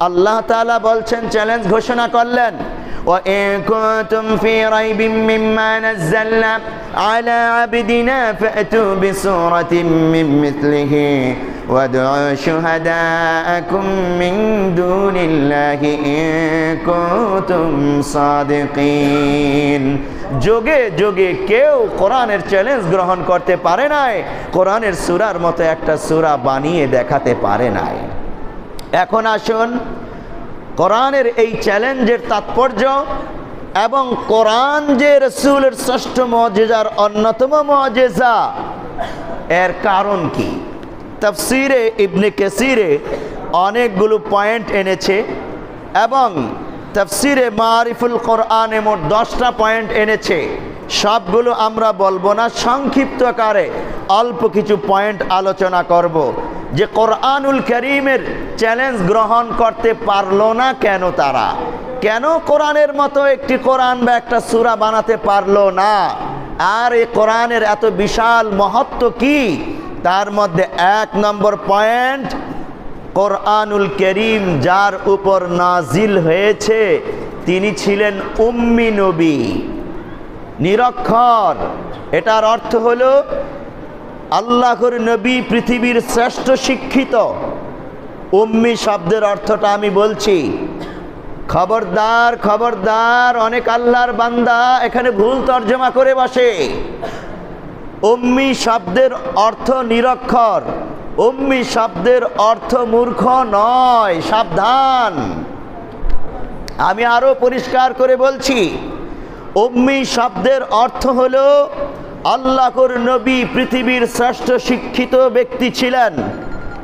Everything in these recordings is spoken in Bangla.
আল্লাহ তাআলা বলছেন চ্যালেঞ্জ ঘোষণা করলেন وإن كنتم في ريب مما نزلنا على عبدنا فأتوا بسورة من مثله وادعوا شهداءكم من دون الله إن كنتم صادقين যোগে যোগে কেউ কোরআনের চ্যালেঞ্জ গ্রহণ করতে পারে নাই কোরআনের সুরার মতো একটা সুরা বানিয়ে দেখাতে পারে নাই এখন আসুন, কোরআনের এই চ্যালেঞ্জের তাৎপর্য এবং কোরআন যে রসুলের ষষ্ঠ মজেজার অন্যতম মজেজা, এর কারণ কি? তফসিরে ইবনে কেসিরে অনেকগুলো পয়েন্ট এনেছে এবং তফসিরে মারিফুল কোরআনে মোট দশটা পয়েন্ট এনেছে। সবগুলো আমরা বলব না, সংক্ষিপ্ত আকারে অল্প কিছু পয়েন্ট আলোচনা করব। যে কোরআনুল করিমের চ্যালেঞ্জ গ্রহণ করতে পারল না কেন তারা? কেন কোরআনের মতো একটি কোরআন বা একটা সুরা বানাতে পারল না? আর এই কোরআনের এত বিশাল মহত্ব কি? তার মধ্যে এক নম্বর পয়েন্ট কোরআনুল করিম যার উপর নাজিল হয়েছে, তিনি ছিলেন উম্মি নবী। নিরক্ষর। এটার অর্থ হলো আল্লাহর নবী পৃথিবীর শ্রেষ্ঠ শিক্ষিত। উম্মি শব্দের অর্থটা আমি বলছি, খবরদার খবরদার, অনেক আল্লাহর বান্দা এখানে ভুল তর্জমা করে বসে। উম্মি শব্দের অর্থ নিরক্ষর, উম্মি শব্দের অর্থ মূর্খ নয়, সাবধান। আমি আরও পরিষ্কার করে বলছি, উম্মি শব্দের অর্থ হলো আল্লাহর নবী পৃথিবীর শ্রেষ্ঠ শিক্ষিত ব্যক্তি ছিলেন।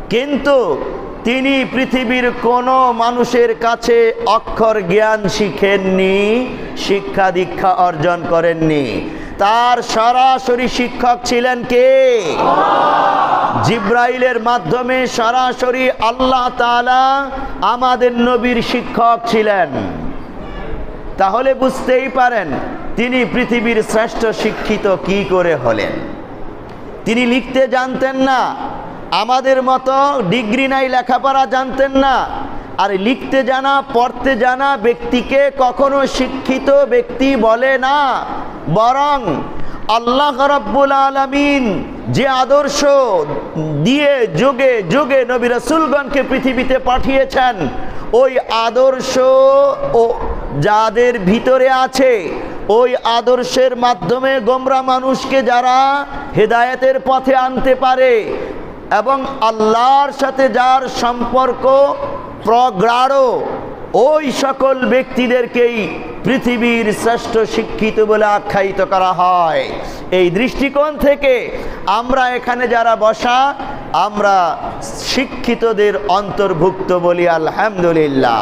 কিন্তু তিনি পৃথিবীর কোনো মানুষের কাছে অক্ষর জ্ঞান শিখেননি, শিক্ষা দীক্ষা অর্জন করেননি। তার সরাসরি শিক্ষক ছিলেন কে? জিব্রাইলের মাধ্যমে সরাসরি আল্লাহ তাআলা আমাদের নবীর শিক্ষক ছিলেন। তাহলে বুঝতেই পারেন তিনি পৃথিবীর শ্রেষ্ঠ শিক্ষিত কি করে হলেন? তিনি লিখতে জানতেন না, আমাদের মতো ডিগ্রি নাই লেখাপড়া জানতেন না, আর লিখতে জানা, পড়তে জানা ব্যক্তিকে কখনো শিক্ষিত ব্যক্তি বলে না। বরং আল্লাহ রব্বুল আলমিন যে আদর্শ দিয়ে যুগে যুগে নবী রসুলগণকে পৃথিবীতে পাঠিয়েছেন, ওই আদর্শ ও যাদের ভিতরে আছে ওই আদর্শের মাধ্যমে গোমরা মানুষকে যারা হেদায়েতের পথে আনতে পারে এবং আল্লাহর সাথে যার সম্পর্ক প্রগাঢ়, ওই সকল ব্যক্তিদেরকেই পৃথিবীর শ্রেষ্ঠ শিক্ষিত বলে আখ্যায়িত করা হয়। এই দৃষ্টিকোণ থেকে আমরা এখানে যারা বসা, আমরা শিক্ষিতদের অন্তর্ভুক্ত বলি আলহামদুলিল্লাহ।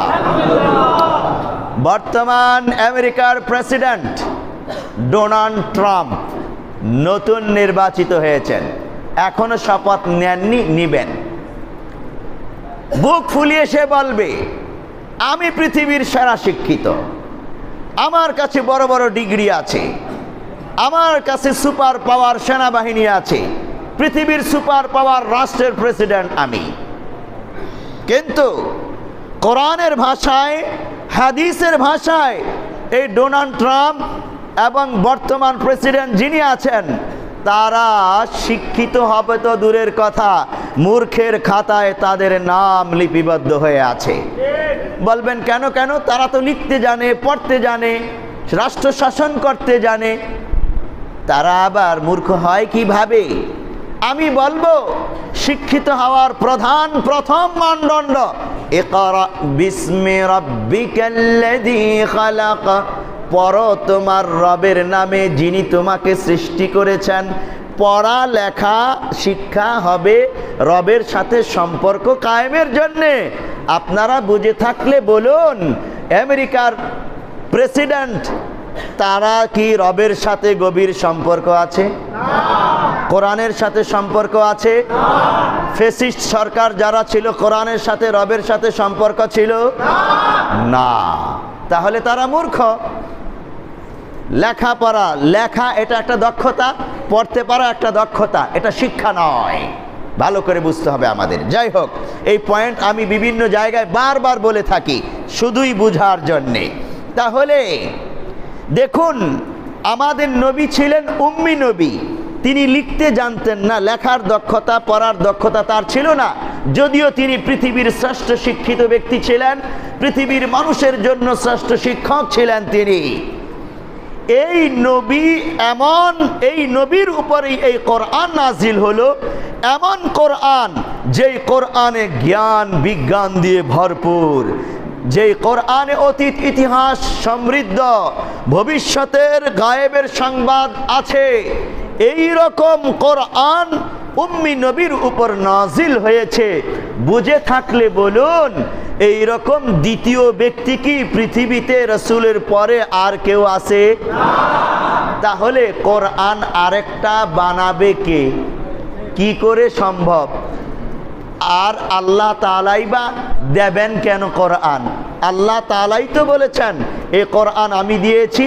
বর্তমান আমেরিকার প্রেসিডেন্ট ডোনাল্ড ট্রাম্প নতুন নির্বাচিত হয়েছেন। এখনও শপথ নেননি, নিবেন। বুক ফুলিয়ে সে বলবে, আমি পৃথিবীর সেরা শিক্ষিত। আমার কাছে বড় বড় ডিগ্রি আছে। আমার কাছে সুপার পাওয়ার সেনাবাহিনী আছে। পৃথিবীর সুপার পাওয়ার রাষ্ট্রের প্রেসিডেন্ট আমি। কিন্তু কোরআনের ভাষায় হাদিসের ভাষায় এই ডোনাল্ড ট্রাম্প এবং বর্তমান প্রেসিডেন্ট যিনি আছেন, তারা শিক্ষিত হবে তো দূরের কথা, মূর্খের খাতায় তাদের নাম লিপিবদ্ধ হয়ে আছে। বলবেন কেন কেন? তারা তো লিখতে জানে, পড়তে জানে, রাষ্ট্র শাসন করতে জানে। তারা আবার মূর্খ হয় কীভাবে? আমি বলব, শিক্ষিত হওয়ার প্রধান প্রথম মানদণ্ড ইকরা বিস্মি রাব্বিকাল্লাযী খালাক। পড়ো তোমার রবের নামে যিনি তোমাকে সৃষ্টি করেছেন। পড়া লেখা শিক্ষা হবে রবের সাথে সম্পর্ক কায়েমের জন্যে। আপনারা বুঝে থাকলে বলুন, আমেরিকার প্রেসিডেন্ট, তারা কি রবের সাথে গভীর সম্পর্ক আছে? কোরআনের সাথে সম্পর্ক আছে? ফেসিস্ট সরকার যারা ছিল, কোরআনের সাথে রবের সাথে সম্পর্ক ছিল? না। তাহলে তারা মূর্খ। লেখাপড়া, লেখা এটা একটা দক্ষতা, পড়তে পারা একটা দক্ষতা, এটা শিক্ষা নয়। ভালো করে বুঝতে হবে আমাদের। যাই হোক, এই পয়েন্ট আমি বিভিন্ন জায়গায় বারবার বলে থাকি, শুধুই বুঝার জন্যে। তাহলে দেখুন, আমাদের নবী ছিলেন উম্মি নবী। তিনি লিখতে জানতেন না, লেখার দক্ষতা, পড়ার দক্ষতা তার ছিল না। যদিও তিনি পৃথিবীর শ্রেষ্ঠ শিক্ষিত ব্যক্তি ছিলেন, পৃথিবীর মানুষের জন্য শ্রেষ্ঠ শিক্ষক ছিলেন তিনি। এই নবী এমন, এই নবীর উপরেই এই কোরআন নাজিল হলো, এমন কোরআন যেই কোরআনে জ্ঞান, বিজ্ঞান দিয়ে ভরপুর, যেই কোরআনে অতীত, ইতিহাস সমৃদ্ধ, ভবিষ্যতের গায়েবের সংবাদ আছে। এই রকম কোরআন উম্মি নবীর উপর নাজিল হয়েছে। বুঝে থাকলে বলুন এই রকম দ্বিতীয় ব্যক্তি কি পৃথিবীতে রসুলের পরে আর কেউ আছে? তাহলে কোরআন আরেকটা বানাবে কে? কি করে সম্ভব? আর আল্লাহ তালাই বা দেবেন কেন কোরআন? আল্লাহ তালাই তো বলেছেন এ কোরআন আমি দিয়েছি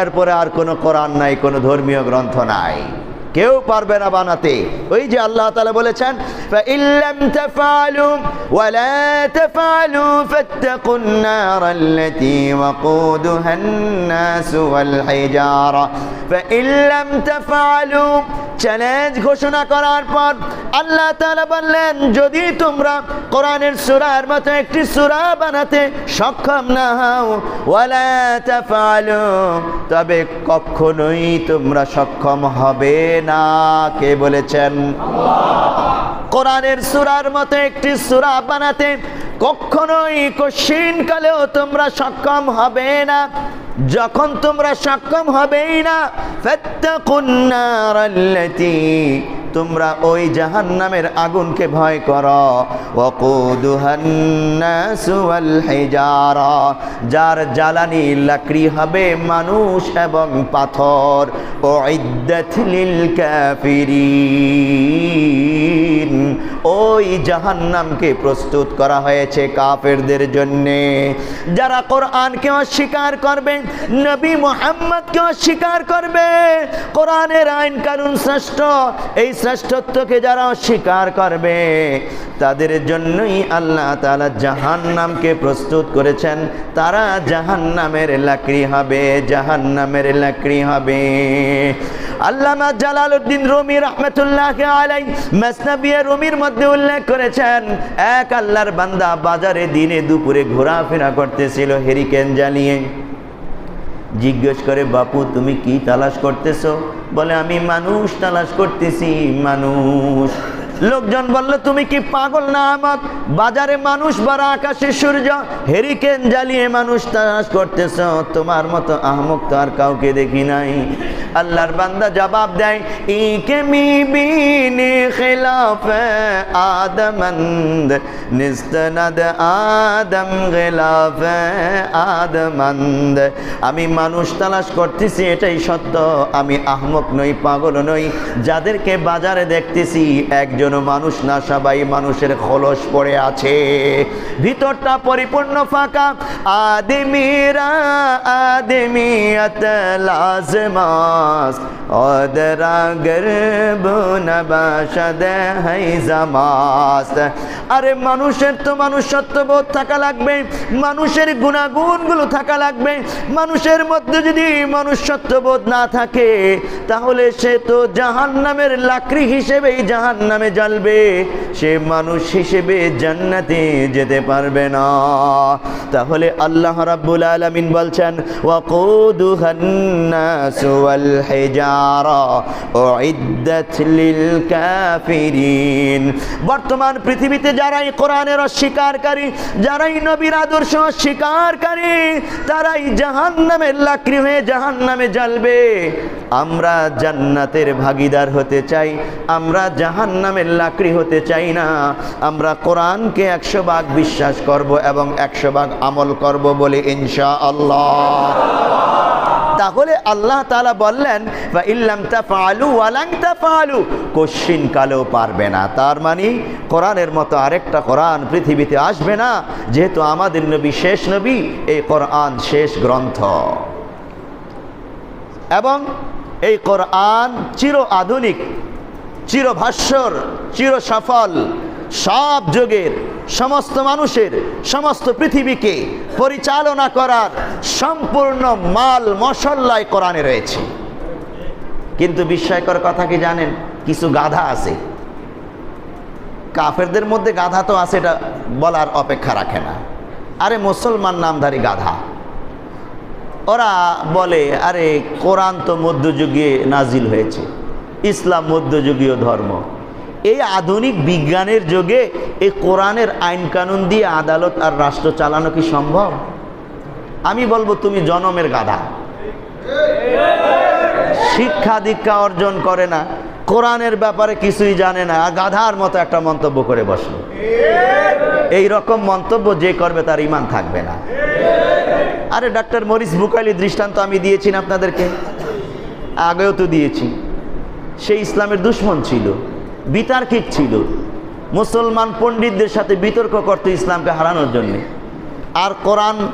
এরপরে আর কোনো কোরআন নাই কোনো ধর্মীয় গ্রন্থ নাই। কেউ পারবে না বানাতে। ওই যে আল্লাহ তালা বলেছেন চ্যালেঞ্জ ঘোষণা করার পর আল্লাহ তালা বললেন, যদি তোমরা কোরআনের সুরার মতো একটি সুরা বানাতে সক্ষম না হও ওয়ালা তবে কখনোই তোমরা সক্ষম হবে না না কে বলেছেন। কোরআনের সূরার মতো একটি সুরা বানাতে কখনোই কশিন কালেও তোমরা সক্ষম হবে না। যখন তোমরা সক্ষম হবেই না ফাত্তাকুন্নারাল্লাতী তোমরা ওই জাহান্নামের আগুনকে ভয় করো। যার জ্বালানি লাকড়ি হবে মানুষ এবং পাথর। ও লিল কাফিরিন ওই জাহান্নামকে প্রস্তুত করা হয়েছে কাফেরদের জন্যে। যারা কোরআনকে অস্বীকার করবে, নবী মোহাম্মদকে অস্বীকার করবে, কোরআনের আইন কানুন শ্রেষ্ঠ, এই শ্রেষ্ঠত্বকে যারা অস্বীকার করবে, তাদের জন্যই আল্লাহ তাআলা জাহান্নামকে প্রস্তুত করেছেন। তারা জাহান্নামের লাকড়ি হবে, জাহান্নামের লাকড়ি হবে। আল্লামা জালালউদ্দিন রুমি রহমতুল্লাহ আলাই মাসনাবিয়া রুমির মধ্যে উল্লেখ করেছেন, এক আল্লাহর বান্দা বাজারে দিনে দুপুরে ঘোরাফেরা করতেছিল হেরিকেন জ্বালিয়ে। জিজ্ঞেস করে, বাপু, তুমি কি তালাশ করতেছ? বলে, আমি মানুষ তালাশ করতেছি, মানুষ। লোকজন বলল, তুমি কি পাগল না আমার বাজারে মানুষ বাড়া আকাশে সূর্য হেরিকেন জ্বালিয়ে মানুষ তালাশ করতেছ? তোমার মতো আহমক তো আর কাউকে দেখি নাই। আল্লাহর বান্দা জবাব দেয় ইকে মি বিনে খেলাফ আদমন্দ নিস্তনদ আদম গেলাফ আদমন্দ আমি মানুষ তালাশ করতেছি, এটাই সত্য। আমি আহমক নই, পাগল নই। যাদেরকে বাজারে দেখতেছি, একজনও মানুষ না, সবাই মানুষের খলস পড়ে আছে। ভিতরটা পরিপূর্ণ ফাঁকা। আদিমিরা, আদিমিয়ত লাজমাস অদরা গর্ব নবাশদ হাইজামাস আরে মানুষের তো মানুষত্ববোধ থাকা লাগবে, মানুষের গুণাগুণগুলো থাকা লাগবে। মানুষের মধ্যে যদি মনুষ্যত্ববোধ না থাকে, তাহলে সে তো জাহান্নামের লাকড়ি হিসেবেই জাহান্নামে জ্বলবে। সে মানুষ হিসেবে জান্নাতে যেতে পারবে না। তাহলে আল্লাহ রাব্বুল আলামিন বলছেন, ওয়াকুদুহান নাস ওয়াল বর্তমান পৃথিবীতে যারাই কোরআনের অস্বীকারী, যারাই নবীর আদর্শ অস্বীকারী, তারাই জাহান্নামের লাকড়ি হয়ে জাহান্নামে জ্বলবে। আমরা জান্নাতের ভাগিদার হতে চাই, আমরা জাহান্নামের লাকড়ি হতে চাই না। আমরা কোরআনকে একশো ভাগ বিশ্বাস করব এবং একশো ভাগ আমল করব বলে ইনশা আল্লাহ তাহলে আল্লাহ তালা বললেন বা ইল্লাম তাফআলু ওয়ালাং তাফআলু। কোশ্চিন কালেও পারবে না। তার মানে কোরআনের মতো আরেকটা কোরআন পৃথিবীতে আসবে না, যেহেতু আমাদের নবী শেষ নবী, এই কোরআন শেষ গ্রন্থ। এবং এই কোরআন চির আধুনিক চিরভাস্বর চির সফল সব যুগের সমস্ত মানুষের সমস্ত পৃথিবীকে পরিচালনা করার সম্পূর্ণ মাল মশল্লায় কোরআনে রয়েছে। কিন্তু বিস্ময়কর কথা কি জানেন? কিছু গাধা আছে। কাফেরদের মধ্যে গাধা তো আছে, এটা বলার অপেক্ষা রাখে না। আরে মুসলমান নামধারী গাধা। ওরা বলে, আরে কোরআন তো মধ্যযুগে নাজিল হয়েছে, ইসলাম মধ্যযুগীয় ধর্ম। এই আধুনিক বিজ্ঞানের যুগে এই কোরআনের আইন কানুন দিয়ে আদালত আর রাষ্ট্র চালানো কি সম্ভব? আমি বলব তুমি জনমের গাধা। শিক্ষা দীক্ষা অর্জন করে না, কোরআনের ব্যাপারে কিছুই জানে না, আর গাধার মতো একটা মন্তব্য করে বসল। এই রকম মন্তব্য যে করবে তার ইমান থাকবে না। আরে ডাক্তার মরিস বুকালি দৃষ্টান্ত আমি দিয়েছি না আপনাদেরকে? আগেও তো দিয়েছি। সে ইসলামের দুশ্মন ছিল। বিতার্কিক ছিল। মুসলমান পণ্ডিতদের সাথে বিতর্ক করতো ইসলামকে হারানোর জন্যে। আর কোরআন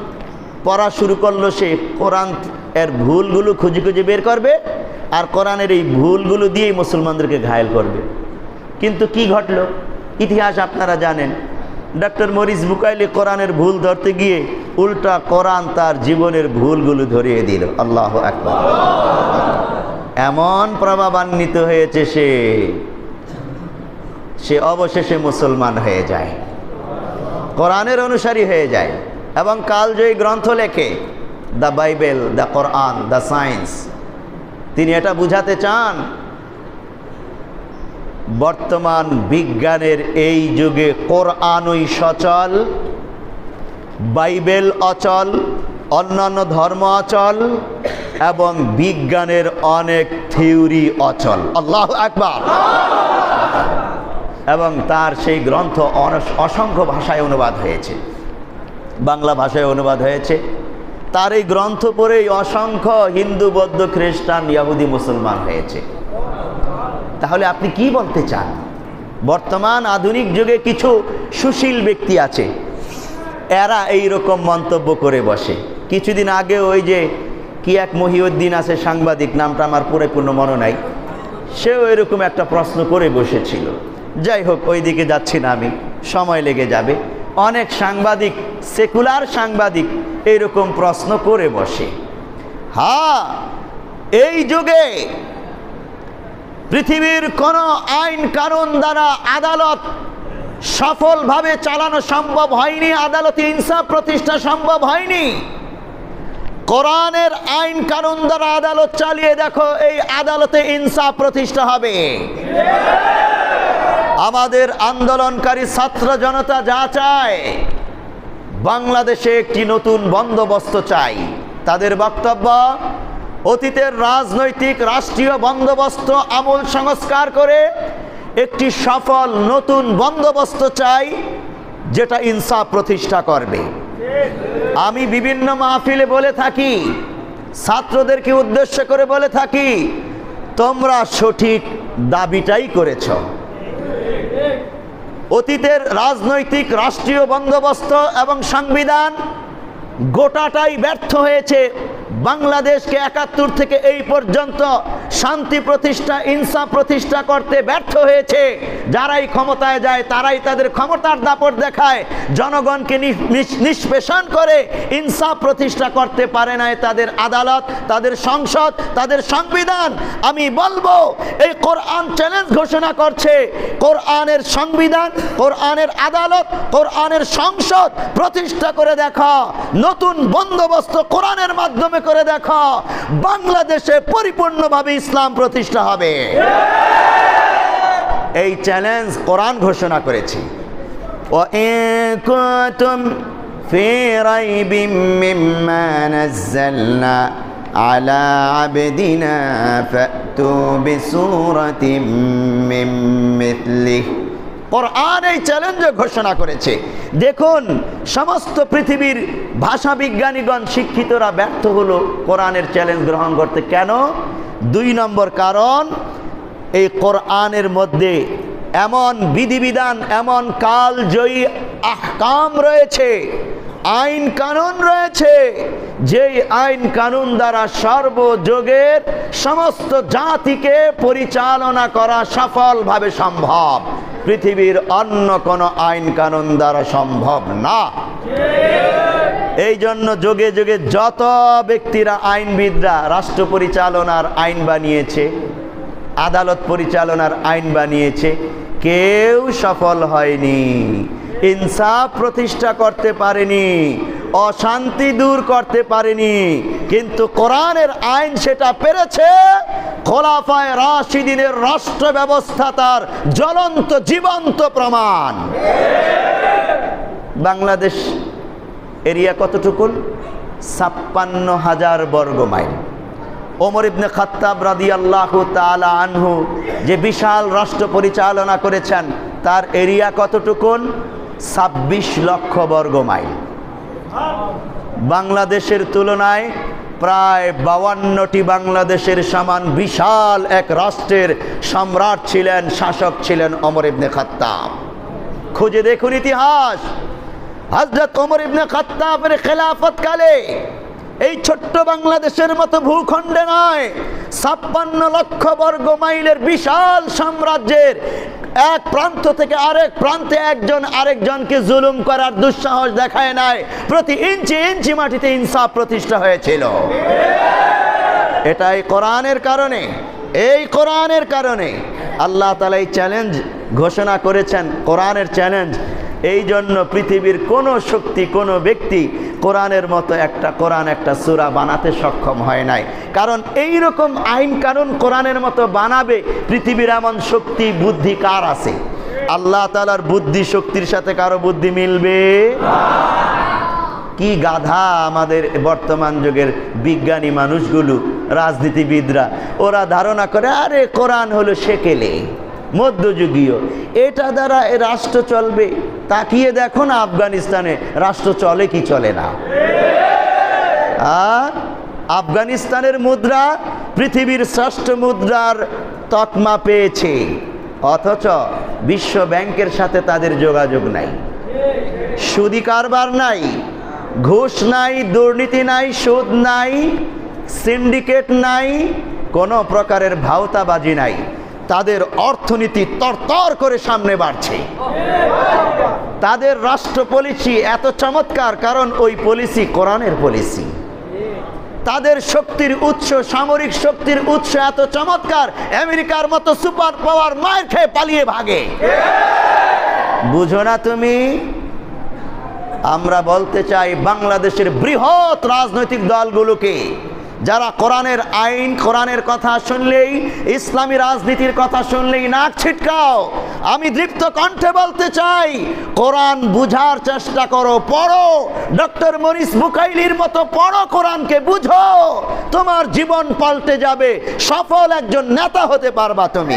পড়া শুরু করল সে। কোরআন এর ভুলগুলো খুঁজে খুঁজে বের করবে আর কোরআনের এই ভুলগুলো দিয়েই মুসলমানদেরকে ঘায়েল করবে। কিন্তু কি ঘটলো? ইতিহাস আপনারা জানেন। ডক্টর মরিস বুকাইলি কোরআনের ভুল ধরতে গিয়ে উল্টা কোরআন তার জীবনের ভুলগুলো ধরিয়ে দিল। আল্লাহ একবার এমন প্রভাবান্বিত হয়েছে সে সে অবশেষে মুসলমান হয়ে যায়। কোরআনের অনুসারী হয়ে যায় এবং কালজয়ী গ্রন্থ লেখে, the Bible, the Quran, the science তিনি এটা বুঝাতে চান, বর্তমান বিজ্ঞানের এই যুগে কোরআনই সচল, বাইবেল অচল, অন্যান্য ধর্ম অচল এবং বিজ্ঞানের অনেক থিওরি অচল। আল্লাহ একবার এবং তার সেই গ্রন্থ অসংখ্য ভাষায় অনুবাদ হয়েছে। বাংলা ভাষায় অনুবাদ হয়েছে। তার এই গ্রন্থ পড়েই অসংখ্য হিন্দু, বৌদ্ধ, খ্রিস্টান, ইয়াহুদি, মুসলমান হয়েছে। তাহলে আপনি কি বলতে চান? বর্তমান আধুনিক যুগে কিছু সুশীল ব্যক্তি আছে। এরা এই রকম মন্তব্য করে বসে। কিছুদিন আগে ওই যে কি এক মহিউদ্দিন আছে সাংবাদিক, নামটা আমার পরিপূর্ণ মনে নাই, সেও এরকম একটা প্রশ্ন করে বসেছিল। যাই হোক ওই দিকে যাচ্ছি না আমি। সময় লেগে যাবে। অনেক সাংবাদিক, সেকুলার সাংবাদিক এইরকম প্রশ্ন করে বসে। হ্যাঁ এই যুগে পৃথিবীর কোনো আইন কানুন দ্বারা আদালত সফলভাবে চালানো সম্ভব হয়নি, আদালতে ইনসাফ প্রতিষ্ঠা সম্ভব হয়নি। কোরআনের আইন কানুন দ্বারা আদালত চালিয়ে দেখো, এই আদালতে ইনসাফ প্রতিষ্ঠা হবে। আমাদের আন্দোলনকারী ছাত্র জনতা যা চায়, বাংলাদেশে একটি নতুন বন্দোবস্ত চাই। তাদের বক্তব্য, অতীতের রাজনৈতিক রাষ্ট্রীয় বন্দোবস্ত আমূল সংস্কার করে একটি সফল নতুন বন্দোবস্ত চাই, যেটা ইনসাফ প্রতিষ্ঠা করবে। আমি বিভিন্ন মাহফিলে বলে থাকি, ছাত্রদেরকে উদ্দেশ্য করে বলে থাকি, তোমরা সঠিক দাবিটাই করেছ। অতীতের রাজনৈতিক রাষ্ট্রীয় বন্দোবস্ত এবং সংবিধান গোটাটাই ব্যর্থ হয়েছে। বাংলাদেশকে একাত্তর থেকে এই পর্যন্ত শান্তি প্রতিষ্ঠা, ইনসাফ প্রতিষ্ঠা করতে ব্যর্থ হয়েছে। যারাই ক্ষমতায় যায়, তারাই তাদের ক্ষমতার দাপট দেখায়। জনগণকে নিষ্পেষণ করে ইনসাফ প্রতিষ্ঠা করতে পারে নাই তাদের আদালত, তাদের সংসদ, তাদের সংবিধান। আমি বলব, এই কোরআন চ্যালেঞ্জ ঘোষণা করছে। কোরআনের সংবিধান, কোরআনের আদালত, কোরআনের সংসদ প্রতিষ্ঠা করে দেখা। নতুন বন্দোবস্ত কোরআনের মাধ্যমে করে দেখা। বাংলাদেশে পরিপূর্ণভাবে ইসলাম প্রতিষ্ঠা হবে এই চ্যালেঞ্জ কোরআন ঘোষণা করেছি وإن كنتم في ريب مما نزلنا على عبدنا فأتوا بسورة من مثله কোরআন এই চ্যালেঞ্জ ঘোষণা করেছে দেখুন সমস্ত পৃথিবীর ভাষা বিজ্ঞানীগণ শিক্ষিতরা ব্যর্থ হলো কোরআনের চ্যালেঞ্জ গ্রহণ করতে কেন দুই নম্বর কারণ, এই কোরআনের মধ্যে এমন বিধিবিধান, এমন কালজয়ী আহকাম রয়েছে, আইন কানুন রয়েছে, যেই আইন কানুন দ্বারা সর্বযোগের সমস্ত জাতিকে পরিচালনা করা সফলভাবে সম্ভব। পৃথিবীর অন্য কোনো আইন কানুন দ্বারা সম্ভব না। এই জন্য যোগে যোগে যত ব্যক্তিরা আইনবিদরা, রাষ্ট্র পরিচালনার আইন বানিয়েছে, আদালত পরিচালনার আইন বানিয়েছে, কেউ সফল হয়নি, ইনসাফ প্রতিষ্ঠা করতে পারেনি, অশান্তি দূর করতে পারেনি, কিন্তু কোরআনের আইন সেটা পেরেছে, খোলাফায় রাশিদিনের রাষ্ট্র ব্যবস্থা তার জ্বলন্ত, জীবন্ত প্রমাণ। বাংলাদেশ এরিয়া কতটুকুন? ছাপ্পান্ন হাজার বর্গ মাইল। ওমর ইবনে খাত্তাব রাদি আল্লাহ তালা আনহু যে বিশাল রাষ্ট্র পরিচালনা করেছেন, তার এরিয়া কতটুকুন? ছাব্বিশ লক্ষ বর্গ মাইল। বাংলাদেশের তুলনায় প্রায় বাউান্নটি বাংলাদেশের সমান বিশাল এক রাষ্ট্রের সম্রাট ছিলেন, শাসক ছিলেন অমর ইবনে খাত্তাব। খুঁজে দেখুন ইতিহাস। হজরত ওমর ইবনে খাত্তাবের খেলাফত কালে এই ছোট্ট বাংলাদেশের মতো ভূখণ্ডে নয়, ছাপ্পান্ন লক্ষ বর্গ মাইলের বিশাল সাম্রাজ্যের এক প্রান্ত থেকে আরেক প্রান্তে একজন আরেকজনকে জুলুম করার দুঃসাহস দেখায় নাই। প্রতি ইঞ্চি ইঞ্চি মাটিতে ইনসাফ প্রতিষ্ঠা হয়েছিল। এটাই কোরআনের কারণে। এই কোরআনের কারণে আল্লাহ তালা এই চ্যালেঞ্জ ঘোষণা করেছেন, কোরআনের চ্যালেঞ্জ এই জন্য পৃথিবীর কোনো শক্তি, কোনো ব্যক্তি কোরআনের মতো একটা কোরআন, একটা সুরা বানাতে সক্ষম হয় নাই। কারণ এই রকম আইন কানুন কোরআনের মতো বানাবে পৃথিবীর এমন শক্তি, বুদ্ধি কার আছে? আল্লাহ তালার বুদ্ধি শক্তির সাথে কারও বুদ্ধি মিলবে? কি গাধা আমাদের বর্তমান যুগের বিজ্ঞানী মানুষগুলো, রাজনীতিবিদরা। ওরা ধারণা করে, আরে কোরআন হলো সেকেলে, মধ্যযুগীয়। এটা দ্বারা এ রাষ্ট্র চলবে। তাকিয়ে দেখো না আফগানিস্তানে, রাষ্ট্র চলে কি চলে না। আফগানিস্তানের মুদ্রা পৃথিবীর শ্রেষ্ঠ মুদ্রার তকমা পেয়েছে। অথচ বিশ্ব ব্যাংকের সাথে তাদের যোগাযোগ নাই। সুদি কারবার নাই, ঘুষ নাই, দুর্নীতি নাই, সুদ নাই, সিন্ডিকেট নাই, কোনো প্রকারের ভাওতাবাজি নাই। তাদের অর্থনীতি তরতর করে সামনে বাড়ছে। তাদের রাষ্ট্র পলিসি এত চমৎকার, কারণ ওই পলিসি কোরআনের পলিসি। তাদের শক্তির উৎস, সামরিক শক্তির উৎস এত চমৎকার, আমেরিকার মতো সুপার পাওয়ার মায়ের খেয়ে পালিয়ে ভাগে। বুঝো না তুমি, আমরা বলতে চাই বাংলাদেশের বৃহৎ রাজনৈতিক দলগুলোকে যারা কোরআনের আইন, কোরআনের কথা শুনলেই, ইসলামী রাজনীতির কথা শুনলেই নাক ছিটকাও। আমি দৃপ্ত কণ্ঠে বলতে চাই, কোরআন বুঝার চেষ্টা করো, পড়ো। ডক্টর মরিস বুকাইলির মতো পড়ো কোরআনকে, বুঝো। তোমার জীবন পাল্টে যাবে, সফল একজন নেতা হতে পারবা তুমি।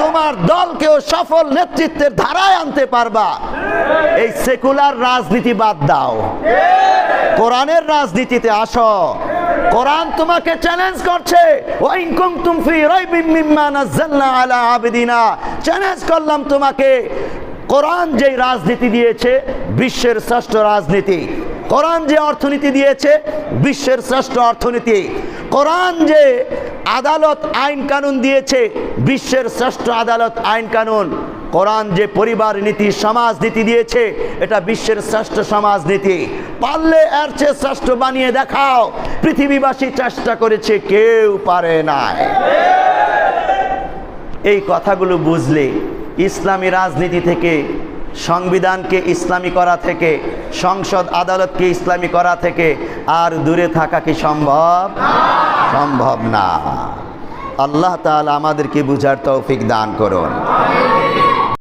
তোমার দলকেও সফল নেতৃত্বের ধারায় আনতে পারবা। এই সেকুলার রাজনীতি বাদ দাও। কোরআনের রাজনীতিতে আসো। কোরআন তোমাকে চ্যালেঞ্জ করছে। চ্যালেঞ্জ করলাম তোমাকে। কোরআন যে রাজনীতি দিয়েছে, বিশ্বের শ্রেষ্ঠ রাজনীতি। কোরআন যে অর্থনীতি দিয়েছে, বিশ্বের শ্রেষ্ঠ অর্থনীতি। কোরআন যে আদালত আইন কানুন দিয়েছে, বিশ্বের শ্রেষ্ঠ আদালত আইন কানুন। কোরআন যে পরিবার নীতি, সমাজ নীতি দিয়েছে, এটা বিশ্বের শ্রেষ্ঠ সমাজ নীতি। পারলে এর চেয়ে শ্রেষ্ঠ বানিয়ে দেখাও, পৃথিবীবাসী চেষ্টা করেছে, কেউ পারে নাই। এই কথাগুলো বুঝলে ইসলামী রাজনীতি থেকে, সংবিধানকে ইসলামী করা থেকে, সংসদ আদালতকে ইসলামী করা থেকে আর দূরে থাকা কি সম্ভব? সম্ভব না। আল্লাহ তাআলা আমাদেরকে বুঝার তৌফিক দান করুন।